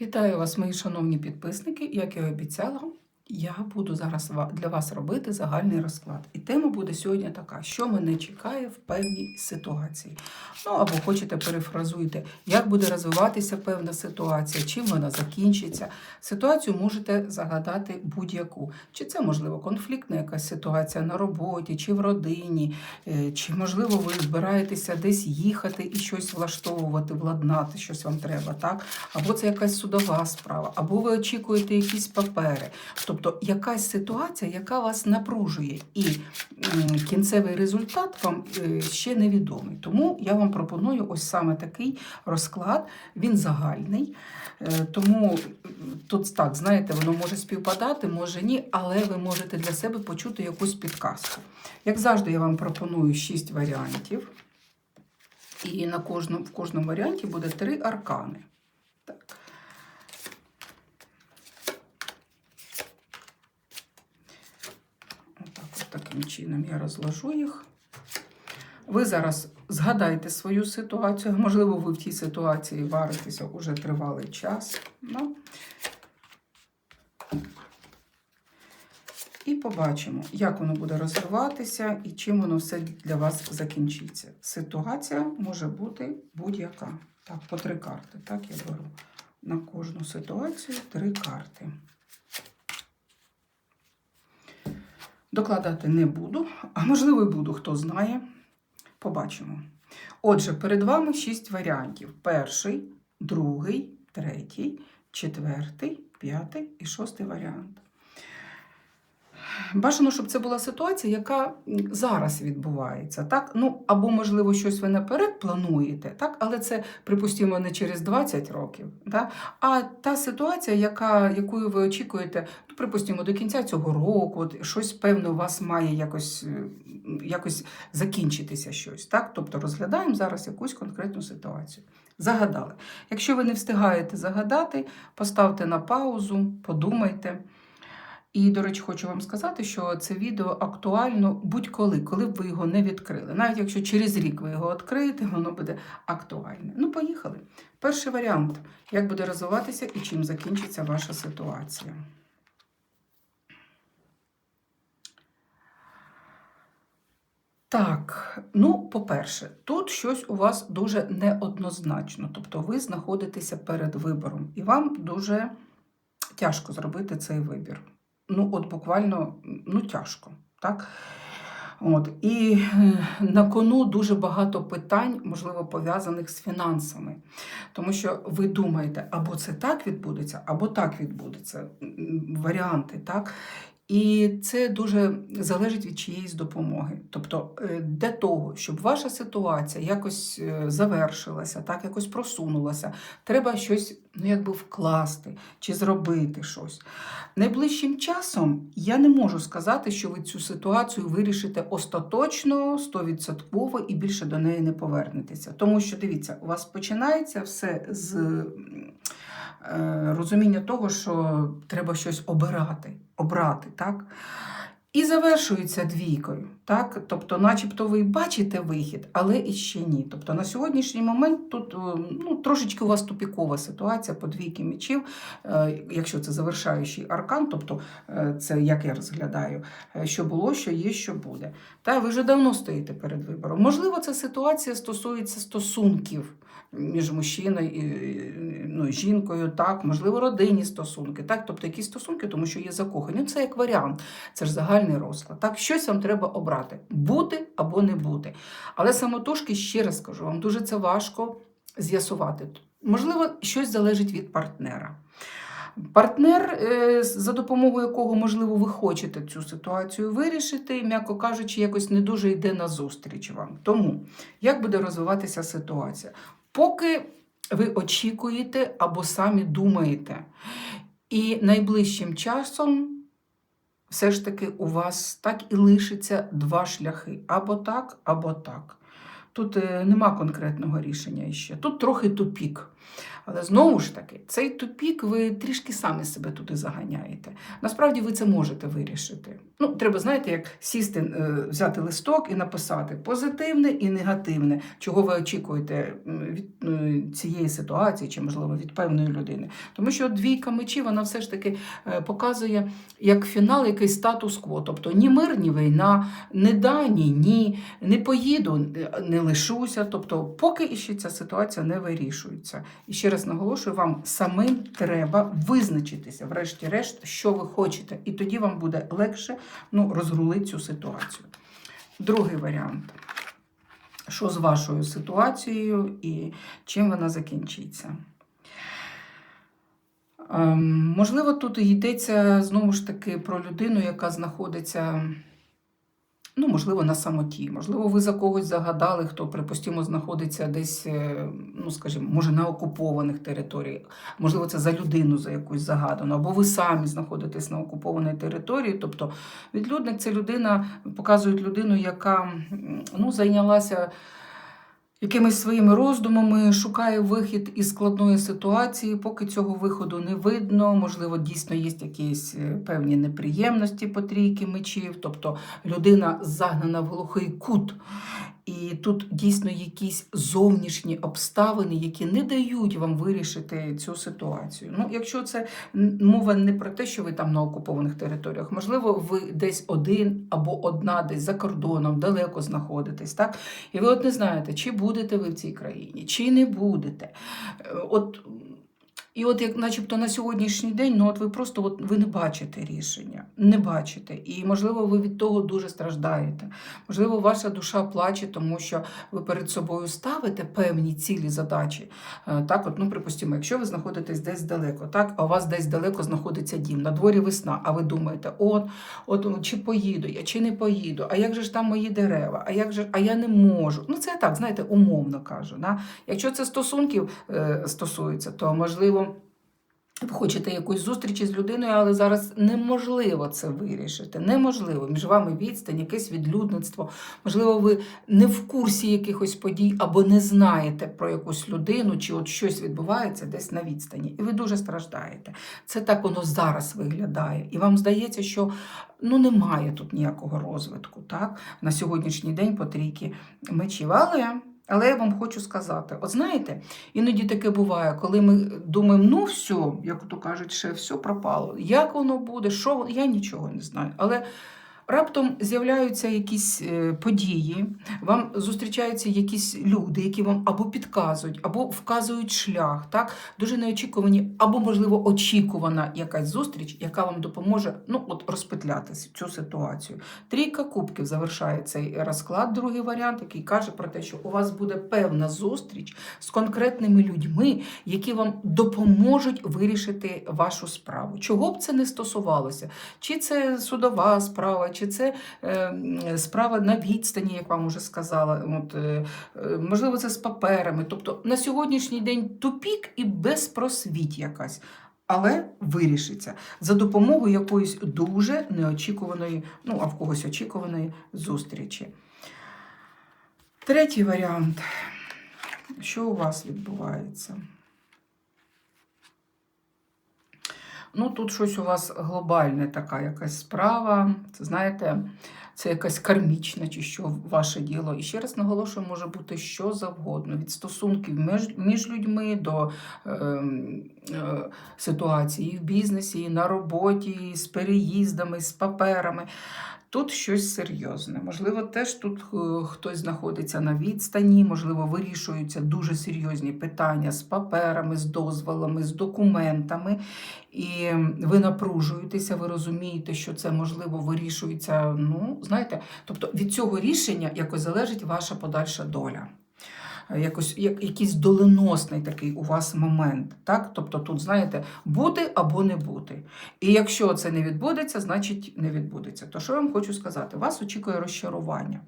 Вітаю вас, мої шановні підписники. Як і обіцяла, я буду зараз для вас робити загальний розклад. І тема буде сьогодні така: що мене чекає в певній ситуації. Ну або хочете перефразуйте, як буде розвиватися певна ситуація, чим вона закінчиться. Ситуацію можете загадати будь-яку. Чи це можливо конфліктна якась ситуація на роботі, чи в родині, е, чи можливо ви збираєтеся десь їхати і щось влаштовувати, владнати, щось вам треба, так? Або це якась судова справа, або ви очікуєте якісь папери. Тобто якась ситуація, яка вас напружує, і кінцевий результат вам е, ще невідомий. Тому я вам пропоную ось саме такий розклад. Він загальний. Е, Тому тут так, знаєте, воно може співпадати, може ні, але ви можете для себе почути якусь підказку. Як завжди, я вам пропоную 6 варіантів. І на кожному, в кожному варіанті буде три аркани. Так. Отак, от таким чином я розложу їх. Ви зараз згадайте свою ситуацію. Можливо, ви в тій ситуації варитеся уже тривалий час. Ну. І побачимо, як воно буде розвиватися і чим воно все для вас закінчиться. Ситуація може бути будь-яка. Так, по три карти. Так, я беру на кожну ситуацію три карти. Докладати не буду, а можливо, і буду, хто знає. Побачимо. Отже, перед вами шість варіантів: перший, другий, третій, четвертий, п'ятий і шостий варіант. Бажано, щоб це була ситуація, яка зараз відбувається. Так? Ну, або, можливо, щось ви наперед плануєте, так? але це, припустимо, не через 20 років. Так? А та ситуація, яка, якою ви очікуєте, ну, припустимо, до кінця цього року, от, щось певне у вас має якось, е, якось закінчитися щось. Так? Тобто розглядаємо зараз якусь конкретну ситуацію. Загадали. Якщо ви не встигаєте загадати, поставте на паузу, подумайте. І, до речі, хочу вам сказати, що це відео актуально будь-коли, коли б ви його не відкрили. Навіть якщо через рік ви його відкриєте, воно буде актуальне. Ну, поїхали. Перший варіант: як буде розвиватися і чим закінчиться ваша ситуація. Так, ну, по-перше, тут щось у вас дуже неоднозначно. Тобто ви знаходитеся перед вибором, і вам дуже тяжко зробити цей вибір ну, от буквально ну, тяжко. Так? От. І е, на кону дуже багато питань, можливо, пов'язаних з фінансами. Тому що ви думаєте, або це так відбудеться, або так відбудеться. Варіанти, так? І це дуже залежить від чиєїсь допомоги. Тобто, е, для того, щоб ваша ситуація якось е, завершилася, так, якось просунулася, треба щось ну, якби вкласти чи зробити щось. Найближчим часом я не можу сказати, що ви цю ситуацію вирішите остаточно, 100% і більше до неї не повернетеся. Тому що, дивіться, у вас починається все з розуміння того, що треба щось обирати, обрати, так? І завершується двійкою, так? Тобто, начебто ви бачите вихід, але і ще ні. Тобто на сьогоднішній момент тут е, ну, трошечки у вас тупікова ситуація по двійки мечів, е, якщо це завершаючий аркан, тобто е, це як я розглядаю, що було, що є, що буде. Та ви вже давно стоїте перед вибором. Можливо, ця ситуація стосується стосунків. Між мужчиною і ну, жінкою, так, можливо, родинні стосунки, так, тобто якісь стосунки, тому що є закохані. Ну, Це як варіант, це ж загальний розклад. Так, щось вам треба обрати: бути або не бути. Але самотужки, ще раз кажу, вам дуже це важко з'ясувати. Можливо, щось залежить від партнера. Партнер, е, за допомогою якого, можливо, ви хочете цю ситуацію вирішити, м'яко кажучи, якось не дуже йде на зустріч вам. Тому як буде розвиватися ситуація? Поки ви очікуєте або самі думаєте, і найближчим часом все ж таки у вас так і лишиться два шляхи: або так, або так. Тут е, нема конкретного рішення ще. Тут трохи тупік. Але знову ж таки, цей тупік ви трішки самі себе туди заганяєте. Насправді ви це можете вирішити. Ну, треба, знаєте, як сісти, е, взяти листок і написати позитивне і негативне, чого ви очікуєте від е, цієї ситуації, чи, можливо, від певної людини. Тому що двійка мечів, вона все ж таки е, показує як фінал якийсь статус-кво. Тобто ні мир, ні війна, не да, ні, ні, не поїду, не лишуся. Тобто, поки іще ця ситуація не вирішується. І ще раз наголошую, вам самим треба визначитися, врешті-решт, що ви хочете. І тоді вам буде легше ну, розрулити цю ситуацію. Другий варіант. Що з вашою ситуацією і чим вона закінчиться? Ем, можливо, тут йдеться знову ж таки про людину, яка знаходиться, ну, можливо, на самоті. Можливо, ви за когось загадали, хто, припустимо, знаходиться десь, е, ну, скажімо, може, на окупованих територіях. Можливо, це за людину за якусь загадано, або ви самі знаходитесь на окупованій території. Тобто, відлюдник це людина, показують людину, яка ну, зайнялася якимись своїми роздумами, шукає вихід із складної ситуації, поки цього виходу не видно. Можливо, дійсно є якісь е, певні неприємності по трійки мечів, тобто людина загнана в глухий кут. І тут дійсно якісь зовнішні обставини, які не дають вам вирішити цю ситуацію. Ну, якщо це мова не про те, що ви там на окупованих територіях, можливо, ви десь один або одна десь за кордоном, далеко знаходитесь, так? І ви от не знаєте, чи будете ви в цій країні, чи не будете. Е, От, і от як начебто на сьогоднішній день, ну от ви просто от, ви не бачите рішення, не бачите. І можливо, ви від того дуже страждаєте. Можливо, ваша душа плаче, тому що ви перед собою ставите певні цілі задачі. Е, Так, от, ну, припустимо, якщо ви знаходитесь десь далеко, так, а у вас десь далеко знаходиться дім, на дворі весна, а ви думаєте, от, от чи поїду я, чи не поїду, а як же ж там мої дерева, а як же, а я не можу. Ну, це так, знаєте, умовно кажу. Да? Якщо це стосунків е, стосується, то можливо. Ви хочете якусь зустріч із людиною, але зараз неможливо це вирішити. Неможливо. Між вами відстань, якесь відлюдництво. Можливо, ви не в курсі якихось подій або не знаєте про якусь людину, чи от щось відбувається десь на відстані. І ви дуже страждаєте. Це так воно зараз виглядає. І вам здається, що ну немає тут ніякого розвитку, так? На сьогоднішній день по трійки мечів. Але. Але я вам хочу сказати: от знаєте, іноді таке буває, коли ми думаємо, ну все, як то кажуть, ще все пропало. Як воно буде, що воно, я нічого не знаю. Але раптом з'являються якісь е, події, вам зустрічаються якісь люди, які вам або підказують, або вказують шлях, так? дуже неочікувані, або, можливо, очікувана якась зустріч, яка вам допоможе ну, от, розпетляти цю ситуацію. Трійка кубків завершає цей розклад, другий варіант, який каже про те, що у вас буде певна зустріч з конкретними людьми, які вам допоможуть вирішити вашу справу. Чого б це не стосувалося? Чи це судова справа, чи це е, справа на відстані, як вам уже сказала. От, е, е, можливо, це з паперами. Тобто на сьогоднішній день тупік і безпросвіт якась. Але вирішиться за допомогою якоїсь дуже неочікуваної, ну а в когось очікуваної зустрічі. Третій варіант. Що у вас відбувається? Ну, тут щось у вас глобальне така якась справа. Це знаєте, це якась кармічна чи що ваше діло. І ще раз наголошую, може бути що завгодно. Від стосунків між, між людьми до е, е, ситуації і в бізнесі, і на роботі, і з переїздами, і з паперами. Тут щось серйозне. Можливо, теж тут е, хтось знаходиться на відстані, можливо, вирішуються дуже серйозні питання з паперами, з дозволами, з документами. І ви напружуєтеся, ви розумієте, що це можливо вирішується. Ну, знаєте, тобто від цього рішення якось залежить ваша подальша доля. Якось як якийсь доленосний такий у вас момент. Так? Тобто тут, знаєте, бути або не бути. І якщо це не відбудеться, значить не відбудеться. То що я вам хочу сказати? Вас очікує розчарування.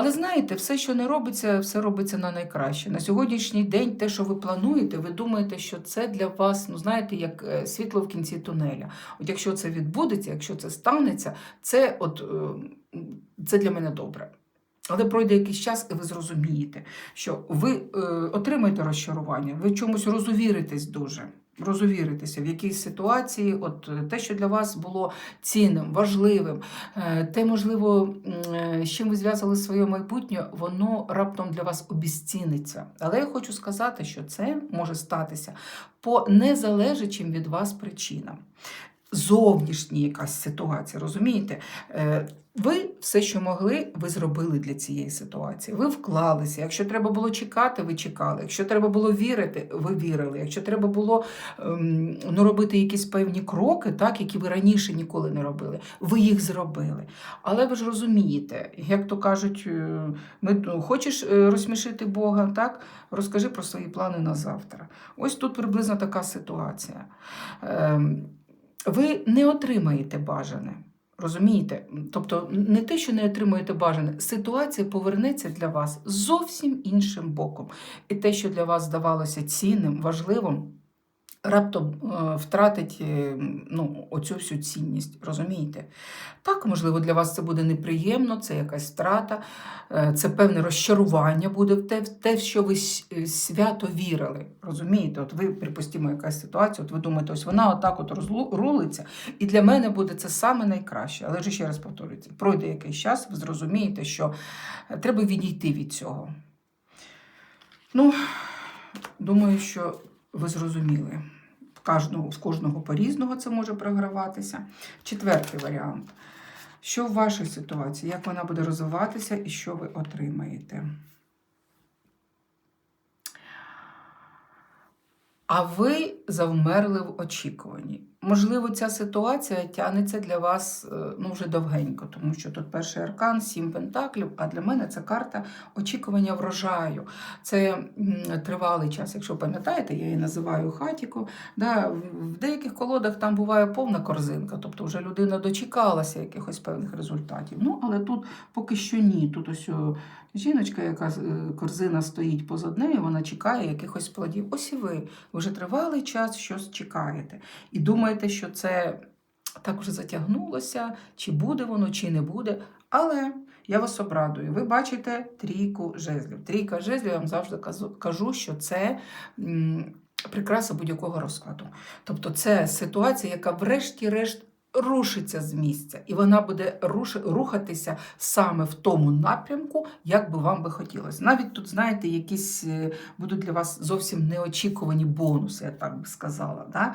Але знаєте, все, що не робиться, все робиться на найкраще. На сьогоднішній день те, що ви плануєте, ви думаєте, що це для вас, ну знаєте, як е, світло в кінці тунеля. От якщо це відбудеться, якщо це станеться, це от е, це для мене добре. Але пройде якийсь час, і ви зрозумієте, що ви е, отримаєте розчарування, ви чомусь розувіритесь дуже. Розувіритися в якійсь ситуації, от е, те, що для вас було цінним, важливим, е, те, можливо, е, з чим ви зв'язали своє майбутнє, воно раптом для вас обіціниться. Але я хочу сказати, що це може статися по незалежачим від вас причинам. Зовнішня якась ситуація, розумієте? Ви все, що могли, ви зробили для цієї ситуації. Ви вклалися. Якщо треба було чекати, ви чекали. Якщо треба було вірити, ви вірили. Якщо треба було ем, ну, робити якісь певні кроки, так, які ви раніше ніколи не робили, ви їх зробили. Але ви ж розумієте, як то кажуть, е, ми, ну, хочеш е, розсмішити Бога, так? розкажи про свої плани на завтра. Ось тут приблизно така ситуація. Ем, ви не отримаєте бажане. Розумієте? Тобто не те, що не отримуєте бажане, ситуація повернеться для вас зовсім іншим боком. І те, що для вас здавалося цінним, важливим, раптом е, втратить е, ну, оцю всю цінність. Розумієте? Так, можливо, для вас це буде неприємно, це якась втрата, е, це певне розчарування буде в те, в те, що ви свято вірили. Розумієте? От ви, припустимо, якась ситуація, от ви думаєте, ось вона отак от рулиться, і для мене буде це саме найкраще. Але ж ще раз повторюється, пройде якийсь час, ви зрозумієте, що треба відійти від цього. Ну, думаю, що ви зрозуміли. В кожного, по-різному це може програватися. Четвертий варіант. Що в вашій ситуації? Як вона буде розвиватися і що ви отримаєте? А ви завмерли в очікуванні. Можливо, ця ситуація тягнеться для вас е, ну, вже довгенько, тому що тут перший аркан, сім пентаклів, а для мене це карта очікування врожаю. Це тривалий час, якщо пам'ятаєте, я її називаю хатіку. Да, в- деяких колодах там буває повна корзинка, тобто вже людина дочекалася якихось певних результатів. Ну, але тут поки що ні. Тут ось жіночка, яка е, корзина стоїть позад нею, вона чекає якихось плодів. Ось і ви. Ви вже тривалий час щось чекаєте. І думаєте, що це так вже затягнулося, чи буде воно, чи не буде. Але я вас обрадую. Ви бачите трійку жезлів. Трійка жезлів, я вам завжди кажу, що це прикраса будь-якого розкладу. Тобто це ситуація, яка врешті-решт рушиться з місця, і вона буде рухатися саме в тому напрямку, як би вам би хотілося. Навіть тут, знаєте, якісь е, будуть для вас зовсім неочікувані бонуси, я так би сказала. Да?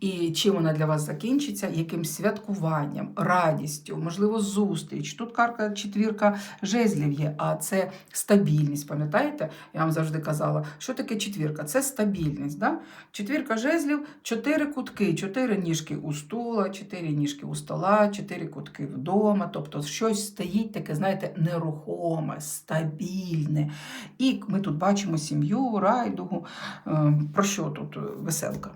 І чим вона для вас закінчиться? Якимсь святкуванням, радістю, можливо, зустріч. Тут карка четвірка жезлів є, а це стабільність. Пам'ятаєте? Я вам завжди казала, що таке четвірка? Це стабільність. Да? Четвірка жезлів, чотири кутки, чотири ніжки у стула, чотири ніжки у стола, чотири кутки вдома. Тобто щось стоїть таке, знаєте, нерухоме, стабільне. І ми тут бачимо сім'ю, райдугу. Е, Про що тут е, веселка?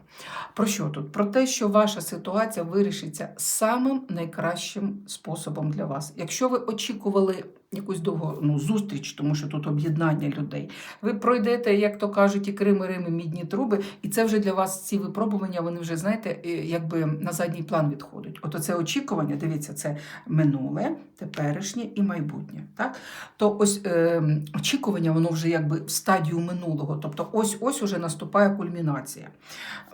Про що тут? Про те, що ваша ситуація вирішиться самим найкращим способом для вас. Якщо ви очікували якусь довгу ну, зустріч, тому що тут об'єднання людей, ви пройдете, як то кажуть, і Крим, і Рим, і мідні труби, і це вже для вас ці випробування, вони вже, знаєте, якби на задній план відходять. От це очікування, дивіться, це минуле, теперішнє і майбутнє. Так? То ось е, очікування, воно вже якби в стадію минулого. Тобто ось ось уже наступає кульмінація.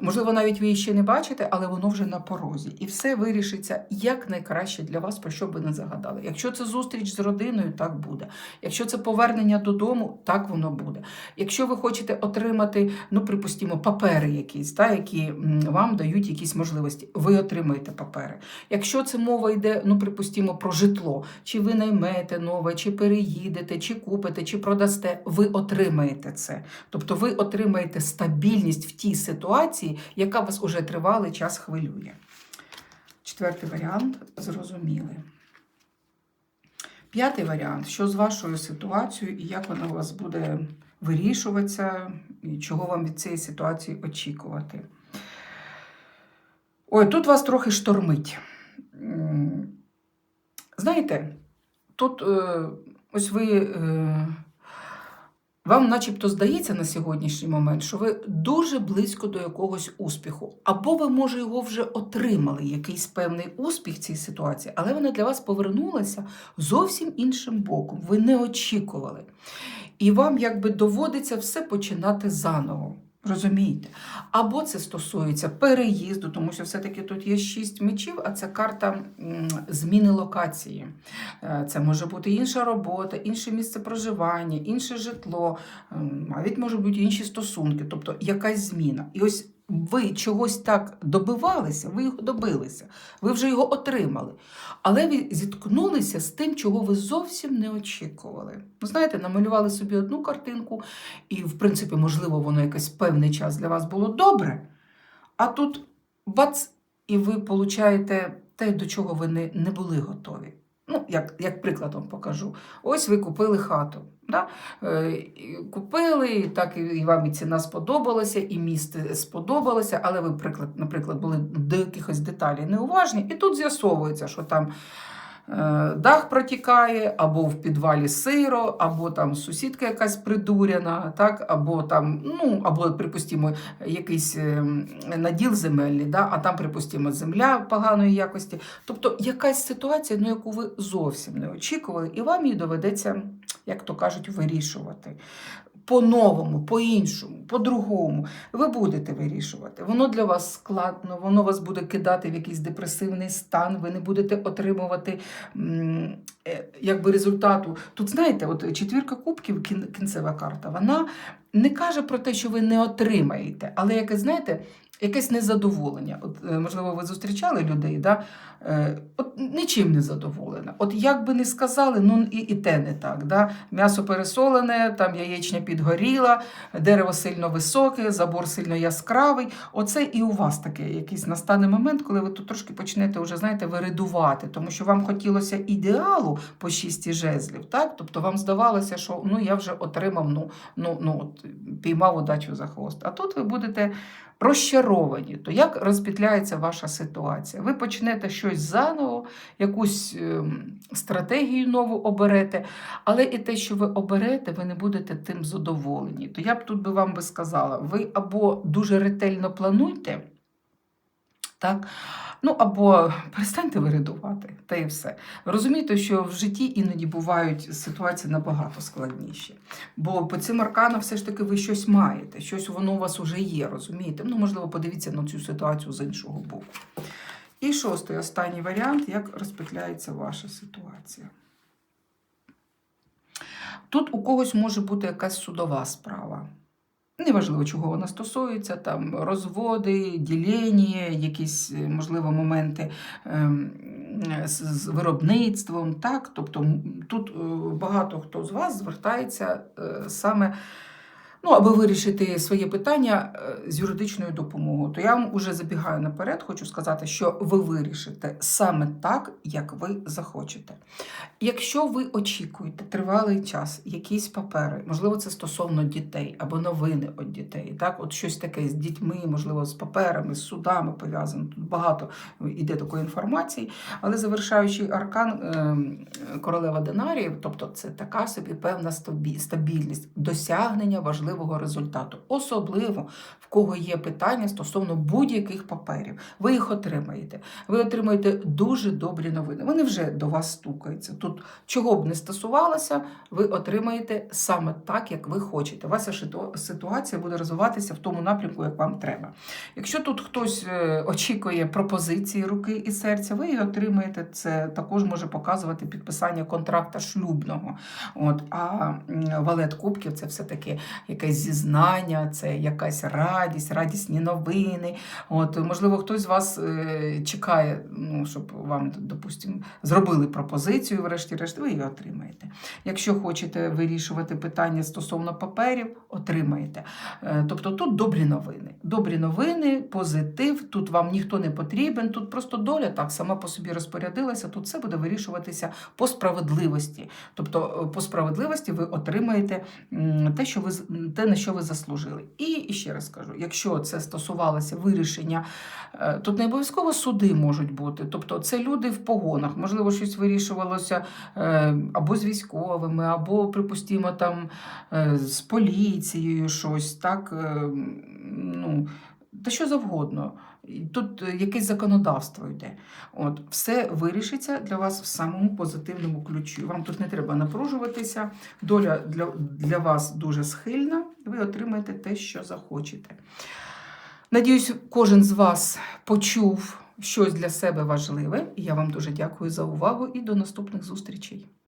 Можливо, навіть ви її ще не бачите, але воно вже на порозі. І все вирішиться як найкраще для вас, про що б не загадали. Якщо це зустріч з родиною, так буде. Якщо це повернення додому, так воно буде. Якщо ви хочете отримати, ну припустимо, папери якісь, та, які вам дають якісь можливості, ви отримаєте папери. Якщо це мова йде, ну припустимо, про житло, чи ви наймете нове, чи переїдете, чи купите, чи продасте, ви отримаєте це. Тобто ви отримаєте стабільність в тій ситуації, яка вас уже тривалий час хвилює. Четвертий варіант зрозуміли. П'ятий варіант, що з вашою ситуацією і як вона у вас буде вирішуватися, і чого вам від цієї ситуації очікувати. Ой, тут вас трохи штормить. Знаєте, тут е, ось ви е, вам начебто здається на сьогоднішній момент, що ви дуже близько до якогось успіху, або ви, може, його вже отримали, якийсь певний успіх цій ситуації, але вона для вас повернулася зовсім іншим боком. Ви не очікували. І вам якби доводиться все починати заново. Розумієте? Або це стосується переїзду, тому що все-таки тут є шість мечів, а це карта зміни локації. Е, Це може бути інша робота, інше місце проживання, інше житло, навіть можуть бути інші стосунки, тобто якась зміна. І ось ви чогось так добивалися, ви його добилися, ви вже його отримали. Але ви зіткнулися з тим, чого ви зовсім не очікували. Ну, знаєте, намалювали собі одну картинку, і, в принципі, можливо, воно якийсь певний час для вас було добре. А тут бац, і ви получаєте те, до чого ви не, не були готові. Ну, як, як приклад вам покажу. Ось ви купили хату. Да? Е, Купили, так і вам і ціна сподобалася, і місце сподобалося, але ви, приклад, наприклад, були до якихось деталей неуважні, і тут з'ясовується, що там дах протікає, або в підвалі сиро, або там сусідка якась придуряна, так? або там, ну, або, припустимо, якийсь е, наділ земельний, да? а там, припустимо, земля поганої якості. Тобто якась ситуація, ну, яку ви зовсім не очікували, і вам її доведеться, як то кажуть, вирішувати. По-новому, по-іншому, по-другому. Ви будете вирішувати. Воно для вас складно, воно вас буде кидати в якийсь депресивний стан, ви не будете отримувати е, якби результату. Тут, знаєте, от четвірка кубків, кін- кінцева карта, вона не каже про те, що ви не отримаєте, але як знаєте, якесь незадоволення. От, е, можливо, ви зустрічали людей, да? е, от нічим не задоволена. От як би не сказали, ну і, і те не так. Да? М'ясо пересолене, там яєчня підгоріла, дерево сильно високе, забор сильно яскравий. Оце і у вас таке якийсь настане момент, коли ви тут трошки почнете вже, знаєте, виридувати, тому що вам хотілося ідеалу по шісті жезлів, так? Тобто вам здавалося, що ну я вже отримав, ну, ну, ну от, піймав удачу за хвост. А тут ви будете розчаровані. То як розпітляється ваша ситуація? Ви почнете щось заново, якусь ем, стратегію нову оберете, але і те, що ви оберете, ви не будете тим задоволені. То я б тут би вам би сказала, ви або дуже ретельно плануйте, так? Ну, або перестаньте виридувати, та і все. Розумієте, що в житті іноді бувають ситуації набагато складніші. Бо по цим арканам все ж таки ви щось маєте, щось воно у вас уже є, розумієте? Ну, можливо, подивіться на цю ситуацію з іншого боку. І шостий, останній варіант, як розпетляється ваша ситуація. Тут у когось може бути якась судова справа. Неважливо, чого вона стосується, там розводи, ділення, якісь, е, можливо, моменти ем, з, з виробництвом. Так? Тобто тут е, багато хто з вас звертається е, саме, ну, аби вирішити своє питання е, з юридичною допомогою. То я вам уже забігаю наперед, хочу сказати, що ви вирішите саме так, як ви захочете. Якщо ви очікуєте тривалий час, якісь папери, можливо, це стосовно дітей або новини від дітей, так, от щось таке з дітьми, можливо, з паперами, з судами пов'язано. Тут багато іде такої інформації, але завершаючий аркан ем, королева Динаріїв, тобто це така собі певна стабільність, досягнення важливого результату, особливо в кого є питання стосовно будь-яких паперів. Ви їх отримаєте. Ви отримаєте дуже добрі новини. Вони вже до вас стукаються. Тут чого б не стосувалося, ви отримаєте саме так, як ви хочете. Ваша ситуація буде розвиватися в тому напрямку, як вам треба. Якщо тут хтось е, очікує пропозиції руки і серця, ви її отримаєте. Це також може показувати підписання контракта шлюбного. От, а валет кубків це все-таки якесь зізнання, це якась радість, радісні новини. От, можливо, хтось з вас е, чекає, ну, щоб вам, допустимо, зробили пропозицію, врешті-решт, ви її отримаєте. Якщо хочете вирішувати питання стосовно паперів, отримаєте. Е, Тобто тут добрі новини. Добрі новини, позитив, тут вам ніхто не потрібен, тут просто доля так сама по собі розпорядилася, тут все буде вирішуватися по справедливості. Тобто, е, по справедливості ви отримаєте те, що ви те, на що ви заслужили. І ще раз кажу: якщо це стосувалося вирішення, е, тут не обов'язково суди можуть бути. Тобто, це люди в погонах, можливо, щось вирішувалося е, або з військовими, або, припустимо, там е, з поліцією щось, так, ну, та що завгодно. Тут е, якесь законодавство йде. От, все вирішиться для вас в самому позитивному ключі. Вам тут не треба напружуватися. Доля для, для вас дуже схильна, ви отримаєте те, що захочете. Надіюсь, кожен з вас почув щось для себе важливе. І я вам дуже дякую за увагу і до наступних зустрічей.